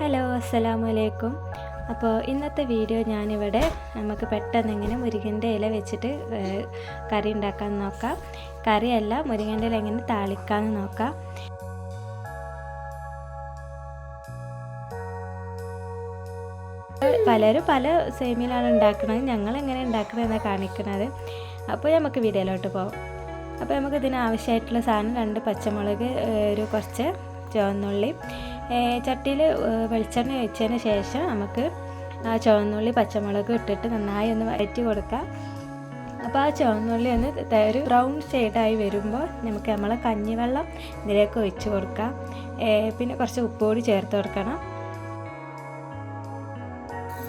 Hello അസ്സലാമു അലൈക്കും അപ്പോൾ ഇന്നത്തെ വീഡിയോ ഞാനിവിടെ നമുക്ക് പെട്ടെന്ന് മുരിങ്ങന്റെ ഇല വെച്ചിട്ട് കറി ഉണ്ടാക്കാൻ നോക്കാം. കറിയല്ല മുരിങ്ങന്റെ ഇല എങ്ങനെ താളിക്കാമെന്ന് നോക്കാം. പലരും പല സേമിയിലാണ് ഉണ്ടാക്കുന്നത് ഞങ്ങൾ എങ്ങനെ ഉണ്ടാക്കണമെന്നാണ് കാണിക്കുന്നത് അപ്പോൾ നമുക്ക് വീഡിയോയിലോട്ട് പോകാം അപ്പോൾ നമുക്ക് ഇതിന് ആവശ്യമായിട്ടുള്ള സാധനം രണ്ട് പച്ചമുളക് ഒരു കുറച്ച് ചുവന്നുള്ളി ചട്ടിയിൽ വെളിച്ചെണ്ണ ഒഴിച്ചതിന് ശേഷം നമുക്ക് ആ ചുവന്നുള്ളി പച്ചമുളക് ഇട്ടിട്ട് നന്നായി ഒന്ന് വഴറ്റി കൊടുക്കാം. അപ്പോൾ ആ ചുവന്നുള്ളി ഒന്ന് ഒരു ബ്രൗൺ ഷെയ്ഡായി വരുമ്പോൾ നമുക്ക് നമ്മളെ കഞ്ഞിവെള്ളം ഇതിലേക്ക് ഒഴിച്ച് കൊടുക്കാം. പിന്നെ കുറച്ച് ഉപ്പ് കൂടി ചേർത്ത് കൊടുക്കണം.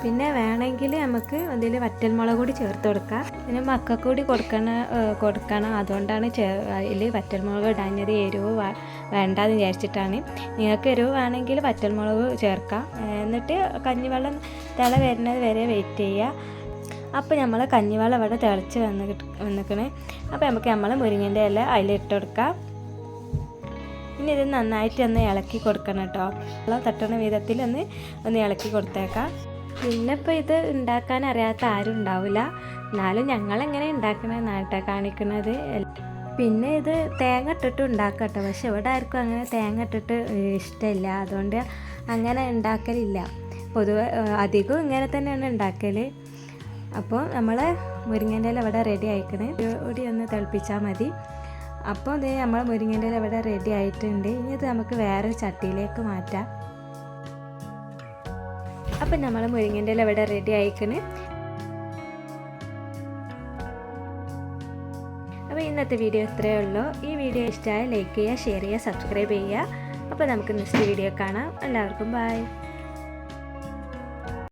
പിന്നെ വേണമെങ്കിൽ നമുക്ക് അതിൽ വറ്റൽമുളക് കൂടി ചേർത്ത് കൊടുക്കാം. പിന്നെ മക്കൾക്ക് കൂടി കൊടുക്കണ കൊടുക്കണം. അതുകൊണ്ടാണ് ചേ അതിൽ വറ്റൽമുളക് ഇടാഞ്ഞത്. എരിവ് വേണ്ടാന്ന് വിചാരിച്ചിട്ടാണ്. നിങ്ങൾക്ക് എരിവ് വേണമെങ്കിൽ വറ്റൽമുളക് ചേർക്കാം. എന്നിട്ട് കഞ്ഞിവെള്ളം തിള വരുന്നത് വരെ വെയിറ്റ് ചെയ്യുക അപ്പോൾ നമ്മൾ കഞ്ഞിവെള്ളം ഇവിടെ തിളച്ച് വന്ന് വന്നിക്കണേ. അപ്പോൾ നമുക്ക് നമ്മൾ മുരിങ്ങന്റെ ഇല അതിലിട്ട് കൊടുക്കാം. ഇനി ഇത് നന്നായിട്ട് ഒന്ന് ഇളക്കി കൊടുക്കണം കേട്ടോ. തട്ടണ വിധത്തിൽ ഒന്ന് ഒന്ന് ഇളക്കി കൊടുത്തേക്കാം. പിന്നെ ഇപ്പോൾ ഇത് ഉണ്ടാക്കാൻ അറിയാത്ത ആരും ഉണ്ടാവില്ല. എന്നാലും ഞങ്ങൾ എങ്ങനെ ഉണ്ടാക്കണമെന്നാണ് കേട്ടോ കാണിക്കുന്നത് പിന്നെ ഇത് തേങ്ങ ഇട്ടിട്ട് ഉണ്ടാക്കാം കേട്ടോ. പക്ഷെ ഇവിടെ ആർക്കും അങ്ങനെ തേങ്ങ ഇട്ടിട്ട് ഇഷ്ടമില്ല. അതുകൊണ്ട് അങ്ങനെ ഉണ്ടാക്കലില്ല. പൊതുവെ അധികവും ഇങ്ങനെ തന്നെയാണ് ഉണ്ടാക്കൽ അപ്പോൾ നമ്മൾ മുരിങ്ങന്റെ ഇല ഇവിടെ റെഡി ആയിക്കണേ. കൂടി ഒന്ന് തിളപ്പിച്ചാൽ മതി. അപ്പോൾ ഇത് നമ്മൾ മുരിങ്ങന്റെ ഇല ഇവിടെ റെഡി ആയിട്ടുണ്ട്. ഇനി ഇത് നമുക്ക് വേറെ ചട്ടിയിലേക്ക് മാറ്റാം. അപ്പം നമ്മൾ മുരിങ്ങന്റെ ഇല ഇവിടെ റെഡി ആയിക്കണ്. അപ്പോൾ ഇന്നത്തെ വീഡിയോ ഇത്രയേ ഉള്ളൂ. ഈ വീഡിയോ ഇഷ്ടമായ ലൈക്ക് ചെയ്യുക ഷെയർ ചെയ്യുക സബ്സ്ക്രൈബ് ചെയ്യുക. അപ്പോൾ നമുക്ക് നെക്സ്റ്റ് വീഡിയോ കാണാം. എല്ലാവർക്കും ബൈ